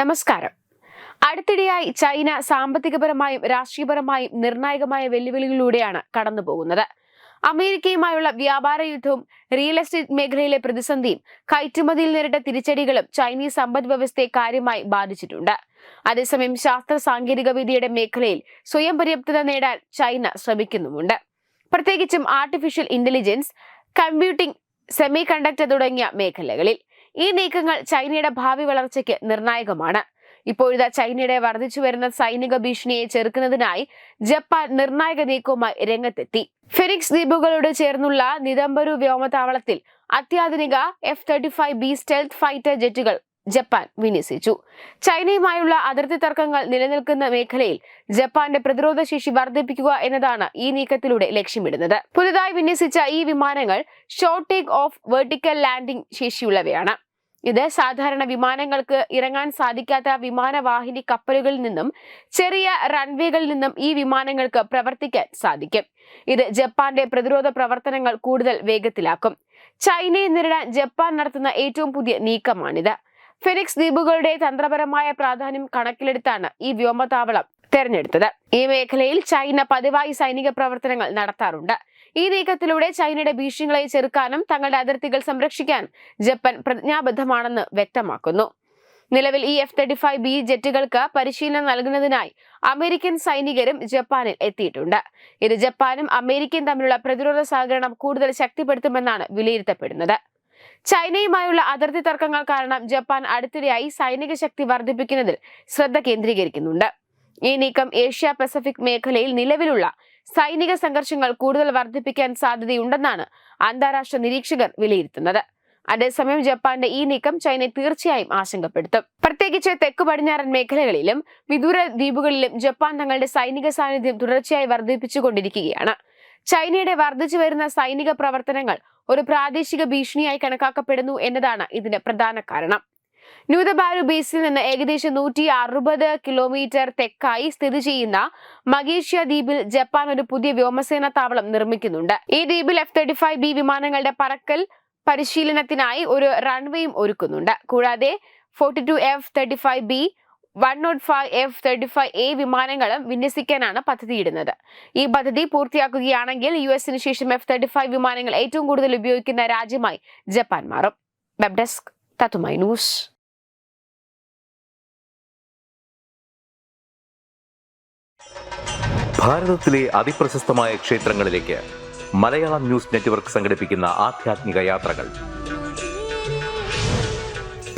നമസ്കാരം. അടുത്തിടെയായി ചൈന സാമ്പത്തികപരമായും രാഷ്ട്രീയപരമായും നിർണായകമായ വെല്ലുവിളികളിലൂടെയാണ് കടന്നുപോകുന്നത്. അമേരിക്കയുമായുള്ള വ്യാപാര യുദ്ധവും റിയൽ എസ്റ്റേറ്റ് മേഖലയിലെ പ്രതിസന്ധിയും കയറ്റുമതിയിൽ നേരിട്ട തിരിച്ചടികളും ചൈനീസ് സമ്പദ് വ്യവസ്ഥയെ കാര്യമായി ബാധിച്ചിട്ടുണ്ട്. അതേസമയം ശാസ്ത്ര സാങ്കേതിക വിദ്യയുടെ മേഖലയിൽ സ്വയം പര്യാപ്തത നേടാൻ ചൈന ശ്രമിക്കുന്നുമുണ്ട്. പ്രത്യേകിച്ചും artificial intelligence computing semiconductor തുടങ്ങിയ മേഖലകളിൽ. ഈ നീക്കങ്ങൾ ചൈനയുടെ ഭാവി വളർച്ചയ്ക്ക് നിർണായകമാണ്. ഇപ്പോഴത്തെ ചൈനയുടെ വർദ്ധിച്ചു വരുന്ന സൈനിക ഭീഷണിയെ ചെറുക്കുന്നതിനായി ജപ്പാൻ നിർണായക നീക്കവുമായി രംഗത്തെത്തി. ഫിനിക്സ് ദ്വീപുകളോട് ചേർന്നുള്ള നിതംബരു വ്യോമതാവളത്തിൽ അത്യാധുനിക F thirty five B stealth fighter ജെറ്റുകൾ Japan വിന്യസിച്ചു. ചൈനയുമായുള്ള അതിർത്തി തർക്കങ്ങൾ നിലനിൽക്കുന്ന മേഖലയിൽ ജപ്പാന്റെ പ്രതിരോധ ശേഷി വർദ്ധിപ്പിക്കുക എന്നതാണ് ഈ നീക്കത്തിലൂടെ ലക്ഷ്യമിടുന്നത്. പുതുതായി വിന്യസിച്ച ഈ വിമാനങ്ങൾ short take off vertical landing ശേഷിയുള്ളവയാണ്. ഇത് സാധാരണ വിമാനങ്ങൾക്ക് ഇറങ്ങാൻ സാധിക്കാത്ത വിമാനവാഹിനി കപ്പലുകളിൽ നിന്നും ചെറിയ റൺവേകളിൽ നിന്നും ഈ വിമാനങ്ങൾക്ക് പ്രവർത്തിക്കാൻ സാധിക്കും. ഇത് ജപ്പാന്റെ പ്രതിരോധ പ്രവർത്തനങ്ങൾ കൂടുതൽ വേഗത്തിലാക്കും. ചൈനയെ നേരിടാൻ ജപ്പാൻ നടത്തുന്ന ഏറ്റവും പുതിയ നീക്കമാണിത്. ഫിനിക്സ് ദ്വീപുകളുടെ തന്ത്രപരമായ പ്രാധാന്യം കണക്കിലെടുത്താണ് ഈ വ്യോമതാവളം തെരഞ്ഞെടുത്തത്. ഈ മേഖലയിൽ ചൈന പതിവായി സൈനിക പ്രവർത്തനങ്ങൾ നടത്താറുണ്ട്. ഈ നീക്കത്തിലൂടെ ചൈനയുടെ ഭീഷണികളെ ചെറുക്കാനും തങ്ങളുടെ അതിർത്തികൾ സംരക്ഷിക്കാൻ ജപ്പാൻ പ്രതിജ്ഞാബദ്ധമാണെന്ന് വ്യക്തമാക്കുന്നു. നിലവിൽ ഈ എഫ് തേർട്ടി ഫൈവ് ബി ജെറ്റുകൾക്ക് പരിശീലനം നൽകുന്നതിനായി അമേരിക്കൻ സൈനികരും ജപ്പാനിൽ എത്തിയിട്ടുണ്ട്. ഇത് ജപ്പാനും അമേരിക്കയും തമ്മിലുള്ള പ്രതിരോധ സഹകരണം കൂടുതൽ ശക്തിപ്പെടുത്തുമെന്നാണ് വിലയിരുത്തപ്പെടുന്നത്. ചൈനയുമായുള്ള അതിർത്തി തർക്കങ്ങൾ കാരണം ജപ്പാൻ അടുത്തിടെയായി സൈനിക ശക്തി വർദ്ധിപ്പിക്കുന്നതിൽ ശ്രദ്ധ കേന്ദ്രീകരിക്കുന്നുണ്ട്. ഈ നീക്കം ഏഷ്യ പസഫിക് മേഖലയിൽ നിലവിലുള്ള സൈനിക സംഘർഷങ്ങൾ കൂടുതൽ വർദ്ധിപ്പിക്കാൻ സാധ്യതയുണ്ടെന്നാണ് അന്താരാഷ്ട്ര നിരീക്ഷകർ വിലയിരുത്തുന്നത്. അതേസമയം ജപ്പാന്റെ ഈ നീക്കം ചൈനയെ തീർച്ചയായും ആശങ്കപ്പെടുത്തും. പ്രത്യേകിച്ച് തെക്കു പടിഞ്ഞാറൻ മേഖലകളിലും വിദൂര ദ്വീപുകളിലും ജപ്പാൻ തങ്ങളുടെ സൈനിക സാന്നിധ്യം തുടർച്ചയായി വർദ്ധിപ്പിച്ചുകൊണ്ടിരിക്കുകയാണ്. ചൈനയുടെ വർദ്ധിച്ചു വരുന്ന സൈനിക പ്രവർത്തനങ്ങൾ ഒരു പ്രാദേശിക ഭീഷണിയായി കണക്കാക്കപ്പെടുന്നു എന്നതാണ് ഇതിന് പ്രധാന കാരണം. ന്യൂതബാരു ബേസിൽ നിന്ന് ഏകദേശം നൂറ്റി അറുപത് കിലോമീറ്റർ തെക്കായി സ്ഥിതി ചെയ്യുന്ന മഗേഷ്യ ദ്വീപിൽ ജപ്പാൻ ഒരു പുതിയ വ്യോമസേന താവളം നിർമ്മിക്കുന്നുണ്ട്. ഈ ദ്വീപിൽ എഫ് തേർട്ടി ഫൈവ് ബി വിമാനങ്ങളുടെ പറക്കൽ പരിശീലനത്തിനായി ഒരു റൺവേയും ഒരുക്കുന്നുണ്ട്. കൂടാതെ forty two F thirty five B one not five F thirty five A വിമാനങ്ങളും വിന്യസിക്കാനാണ് പദ്ധതിയിടുന്നത്. ഈ പദ്ധതി പൂർത്തിയാക്കുകയാണെങ്കിൽ യു എസിന് ശേഷം എഫ് തേർട്ടി ഫൈവ് വിമാനങ്ങൾ ഏറ്റവും കൂടുതൽ ഉപയോഗിക്കുന്ന രാജ്യമായി ജപ്പാൻ മാറും. വെബ് ഡെസ്ക് തത്തുമൈ ന്യൂസ് ഭാരതത്തിലെ ക്ഷേത്രങ്ങളിലേക്ക് മലയാളം ന്യൂസ് നെറ്റ്വർക്ക് യാത്രകൾ.